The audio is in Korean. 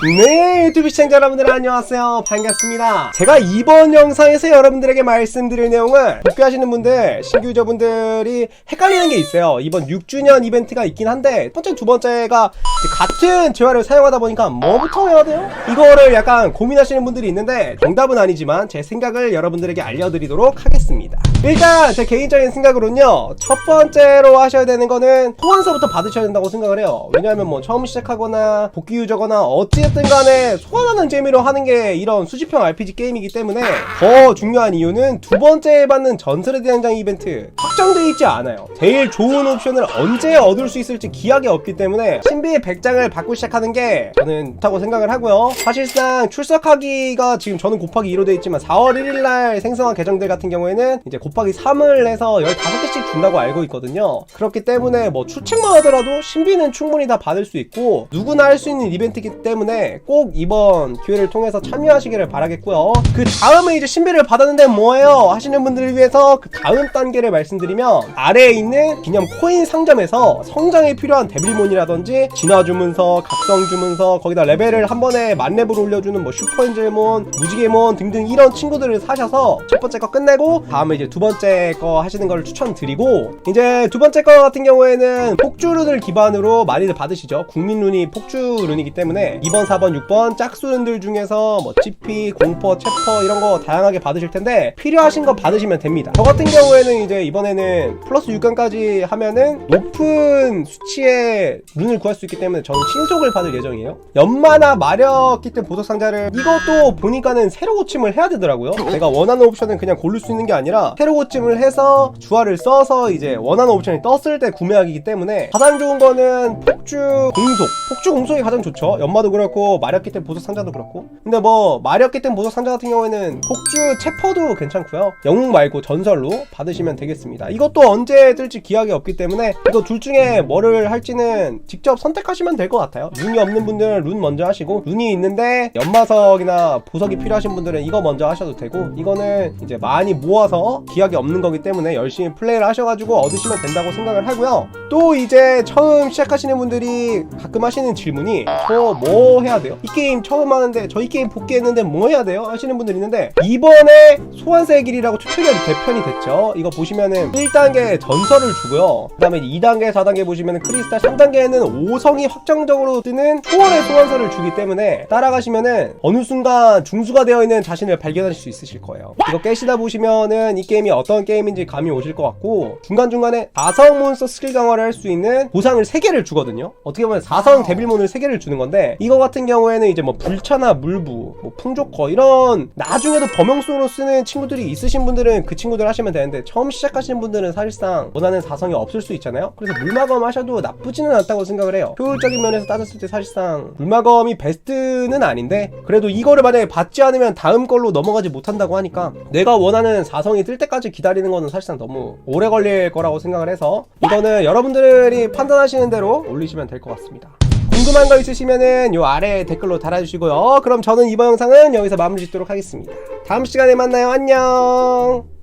네 유튜브 시청자 여러분들 안녕하세요. 반갑습니다. 제가 이번 영상에서 여러분들에게 말씀드릴 내용은 복귀하시는 분들 신규 유저분들이 헷갈리는 게 있어요. 이번 6주년 이벤트가 있긴 한데 첫 번째 두 번째가 같은 재화를 사용하다 보니까 뭐부터 해야 돼요? 이거를 약간 고민하시는 분들이 있는데 정답은 아니지만 제 생각을 여러분들에게 알려드리도록 하겠습니다 일단 제 개인적인 생각으로는요 첫 번째로 하셔야 되는 거는 소환서부터 받으셔야 된다고 생각을 해요. 왜냐하면 뭐 처음 시작하거나 복귀 유저거나 어찌됐든 간에 소환하는 재미로 하는 게 이런 수집형 RPG 게임이기 때문에 더 중요한 이유는 두 번째에 받는 전설의 대장장 이벤트 확정되어 있지 않아요. 제일 좋은 옵션을 언제 얻을 수 있을지 기약이 없기 때문에 신비의 100장을 받고 시작하는 게 저는 좋다고 생각을 하고요. 사실상 출석하기가 지금 저는 곱하기 2로 되어 있지만 4월 1일날 생성한 계정들 같은 경우에는 이제 곱하기 3을 해서 15개씩 준다고 알고 있거든요. 그렇기 때문에 뭐 출첵만 하더라도 신비는 충분히 다 받을 수 있고 누구나 할 수 있는 이벤트이기 때문에 꼭 이번 기회를 통해서 참여하시기를 바라겠고요. 그 다음에 이제 신비를 받았는데 뭐예요? 하시는 분들을 위해서 그 다음 단계를 말씀드리 면 아래에 있는 기념 코인 상점에서 성장에 필요한 데빌몬이라든지 진화 주문서 각성 주문서 거기다 레벨을 한 번에 만렙으로 올려주는 뭐 슈퍼인젤몬 무지개몬 등등 이런 친구들을 사셔서 첫 번째 거 끝내고 다음에 이제 두 번째 거 하시는 걸 추천드리고 이제 두 번째 거 같은 경우에는 폭주룬을 기반으로 많이들 받으시죠. 국민룬이 폭주룬이기 때문에 2번 4번 6번 짝수룬들 중에서 뭐 GP 공포 체퍼 이런 거 다양하게 받으실 텐데 필요하신 거 받으시면 됩니다. 저 같은 경우에는 이제 이번에는 플러스 6강까지 하면은 높은 수치의 룬을 구할 수 있기 때문에 저는 신속을 받을 예정이에요. 연마나 마력 기때 보석 상자를 이것도 보니까는 새로 고침을 해야 되더라고요. 제가 원하는 옵션은 그냥 고를 수 있는 게 아니라 새로 고침을 해서 주화를 써서 이제 원하는 옵션이 떴을 때 구매하기이기 때문에 가장 좋은 거는 폭주 공속. 폭주 공속이 가장 좋죠. 연마도 그렇고 마력 기때 보석 상자도 그렇고. 근데 뭐 마력 기때 보석 상자 같은 경우에는 폭주 체퍼도 괜찮고요. 영웅 말고 전설로 받으시면 되겠습니다 이것도 언제 뜰지 기약이 없기 때문에 이거 둘 중에 뭐를 할지는 직접 선택하시면 될 것 같아요 룬이 없는 분들은 룬 먼저 하시고 룬이 있는데 연마석이나 보석이 필요하신 분들은 이거 먼저 하셔도 되고 이거는 이제 많이 모아서 기약이 없는 거기 때문에 열심히 플레이를 하셔가지고 얻으시면 된다고 생각을 하고요 또 이제 처음 시작하시는 분들이 가끔 하시는 질문이 저 뭐 해야 돼요? 이 게임 처음 하는데 저 이 게임 복귀했는데 뭐 해야 돼요? 하시는 분들 있는데 이번에 소환사의 길이라고 튜토리얼이 개편이 됐죠 이거 보시면은 1단계 전설을 주고요. 그 다음에 2단계 4단계 보시면은 크리스탈 3단계에는 5성이 확정적으로 뜨는 초월의 소환사를 주기 때문에 따라가시면은 어느 순간 중수가 되어 있는 자신을 발견하실 수 있으실 거예요. 이거 깨시다 보시면은 이 게임이 어떤 게임인지 감이 오실 것 같고 중간중간에 4성 몬스터 스킬 강화를 할 수 있는 보상을 3개를 주거든요. 어떻게 보면 4성 데빌몬을 3개를 주는 건데 이거 같은 경우에는 이제 뭐 불차나 물부 뭐 풍조커 이런 나중에도 범용성으로 쓰는 친구들이 있으신 분들은 그 친구들 하시면 되는데 처음 시작하시는 분 들은 사실상 원하는 4성이 없을 수 있잖아요. 그래서 물마검 하셔도 나쁘지는 않다고 생각을 해요. 효율적인 면에서 따졌을 때 사실상 물마검이 베스트는 아닌데 그래도 이거를 만약에 받지 않으면 다음 걸로 넘어가지 못한다고 하니까 내가 원하는 4성이 뜰 때까지 기다리는 거는 사실상 너무 오래 걸릴 거라고 생각을 해서 이거는 여러분들이 판단하시는 대로 올리시면 될 것 같습니다. 궁금한 거 있으시면은 요 아래 댓글로 달아주시고요. 그럼 저는 이번 영상은 여기서 마무리 짓도록 하겠습니다. 다음 시간에 만나요. 안녕